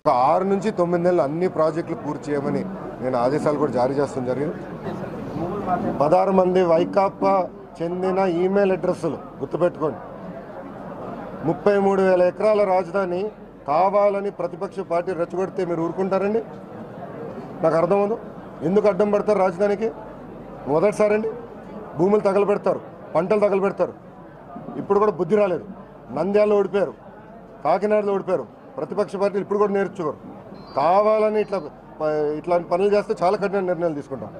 ఒక ఆరు నుంచి తొమ్మిది నెలలు అన్ని ప్రాజెక్టులు పూర్తి చేయమని నేను ఆదేశాలు కూడా జారీ చేస్తాం జరిగింది. పదహారు మంది వైకాపా చెందిన ఈమెయిల్ అడ్రస్సులు గుర్తుపెట్టుకోండి. ముప్పై మూడు వేల ఎకరాల రాజధాని కావాలని ప్రతిపక్ష పార్టీ రెచ్చగొడితే మీరు ఊరుకుంటారండి? నాకు అర్థమవుదు ఎందుకు అడ్డం పడతారు రాజధానికి? మొదటిసారండి. భూములు తగలబెడతారు. పంటలు తగలబెడతారు. ఇప్పుడు కూడా బుద్ధి రాలేదు. నంద్యాలలో ఓడిపోయారు. కాకినాడలో ఓడిపోయారు. ప్రతిపక్ష పార్టీలు ఇప్పుడు కూడా నేర్చుకోరు. కావాలని ఇట్లా ఇట్లాంటి పనులు చేస్తే చాలా కఠిన నిర్ణయాలు తీసుకుంటాం.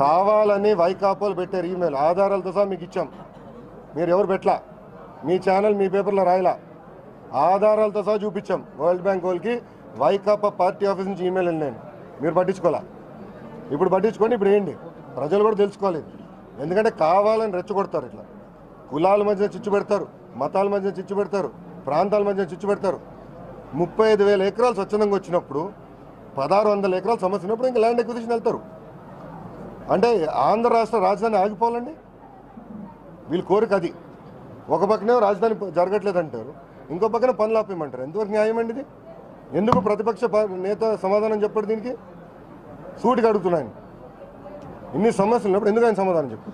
కావాలని వైకాపాలు పెట్టారు ఈమెయిల్. ఆధారాలతో సహా మీకు ఇచ్చాం. మీరు ఎవరు పెట్టలా? మీ ఛానల్ మీ పేపర్లో రాయలా? ఆధారాలతో సహా చూపించాం. వరల్డ్ బ్యాంక్ వాళ్ళకి వైకాపా పార్టీ ఆఫీస్ నుంచి ఈమెయిల్ వెళ్ళాను మీరు పట్టించుకోవాలా? ఇప్పుడు పట్టించుకోండి ఇప్పుడు వేయండి ప్రజలు కూడా తెలుసుకోవాలి. ఎందుకంటే కావాలని రెచ్చగొడతారు ఇట్లా. కులాల మధ్య చిచ్చు పెడతారు మతాల మధ్య చిచ్చు పెడతారు ప్రాంతాల మధ్య చిచ్చు పెడతారు. ముప్పై ఐదు వేల ఎకరాలు స్వచ్ఛందంగా వచ్చినప్పుడు పదహారు వందల ఎకరాలు సమస్య ఉన్నప్పుడు ఇంకా ల్యాండ్ ఎక్విజిషన్ వెళ్తారు. అంటే ఆంధ్ర రాష్ట్ర రాజధాని ఆగిపోవాలండి? వీళ్ళ కోరిక అది. ఒక పక్కనే రాజధాని జరగట్లేదు అంటారు ఇంకో పక్కన పనులు ఆపేయమంటారు. ఎంతవరకు న్యాయం అండి ఇది? ఎందుకు ప్రతిపక్ష నేత సమాధానం చెప్పాడు దీనికి? సూటిగా అడుగుతున్నాను. ఇన్ని సమస్యలు ఉన్నప్పుడు ఎందుకు ఆయన సమాధానం చెప్పు?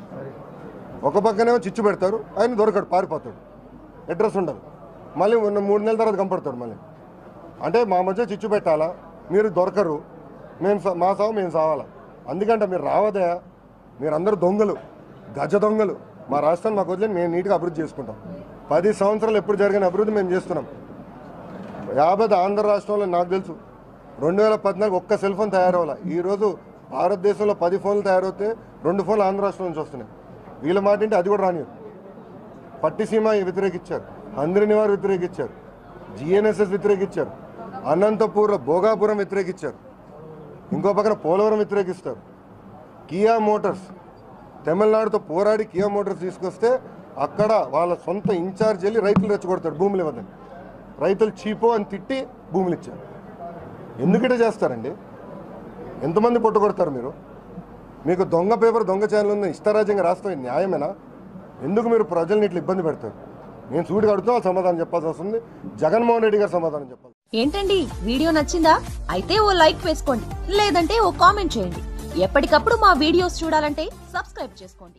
ఒక పక్కనేమో చిచ్చు పెడతారు ఆయన దొరకడు పారిపోతాడు. అడ్రస్ ఉండదు. మళ్ళీ మూడు నెలల తర్వాత కంపడతాడు మళ్ళీ. అంటే మా మధ్య చిచ్చు పెట్టాలా? మీరు దొరకరు మేము స- మా సావు మేము సావాలా? అందుకంటే మీరు రావదే మీరందరూ దొంగలు గజ దొంగలు. మా రాష్ట్రాన్ని మాకు వదిలేని మేము నీట్గా అభివృద్ధి చేసుకుంటాం. పది సంవత్సరాలు ఎప్పుడు జరిగిన అభివృద్ధి మేము చేస్తున్నాం. యాభై ఆంధ్ర రాష్ట్రంలో నాకు తెలుసు. రెండు వేల పద్నాలుగు ఒక్క సెల్ ఫోన్ తయారవ్వాలి? ఈరోజు భారతదేశంలో పది ఫోన్లు తయారవుతే రెండు ఫోన్లు ఆంధ్ర రాష్ట్రం నుంచి వస్తున్నాయి. వీళ్ళ మాట ఏంటి? అది కూడా రానియరు. పట్టిసీమ వ్యతిరేకించారు అందరిని వారు వ్యతిరేకించారు జిఎన్ఎస్ఎస్ వ్యతిరేకించారు అనంతపూర్ భోగాపురం వ్యతిరేకించారు ఇంకో పక్కన పోలవరం వ్యతిరేకిస్తారు. కియా మోటార్స్ తమిళనాడుతో పోరాడి కియా మోటార్స్ తీసుకొస్తే అక్కడ వాళ్ళ సొంత ఇన్ఛార్జ్ వెళ్ళి రైతులు రెచ్చగొడతారు భూములు ఇవ్వదని రైతులు చీపో అని తిట్టి భూములు ఇచ్చారు. ఎందుకంటే చేస్తారండి? ఎంతమంది పొట్టుకొడతారు మీరు? మీకు దొంగ పేపర్ దొంగ ఛానల్ ఉంది ఇష్టరాజ్యంగా రాస్తే న్యాయమేనా? ఎందుకు మీరు ప్రజల్ని ఇట్లా ఇబ్బంది పెడతారు? నేను చూడు కడుతూ సమాధానం చెప్పాల్సి వస్తుంది. జగన్మోహన్ రెడ్డి గారు సమాధానం చెప్పాలి ఏంటండి? వీడియో నచ్చిందా? అయితే ఓ లైక్ వేసుకోండి. లేదంటే ఓ కామెంట్ చేయండి. ఎప్పటికప్పుడు మా వీడియోస్ చూడాలంటే సబ్స్క్రైబ్ చేసుకోండి.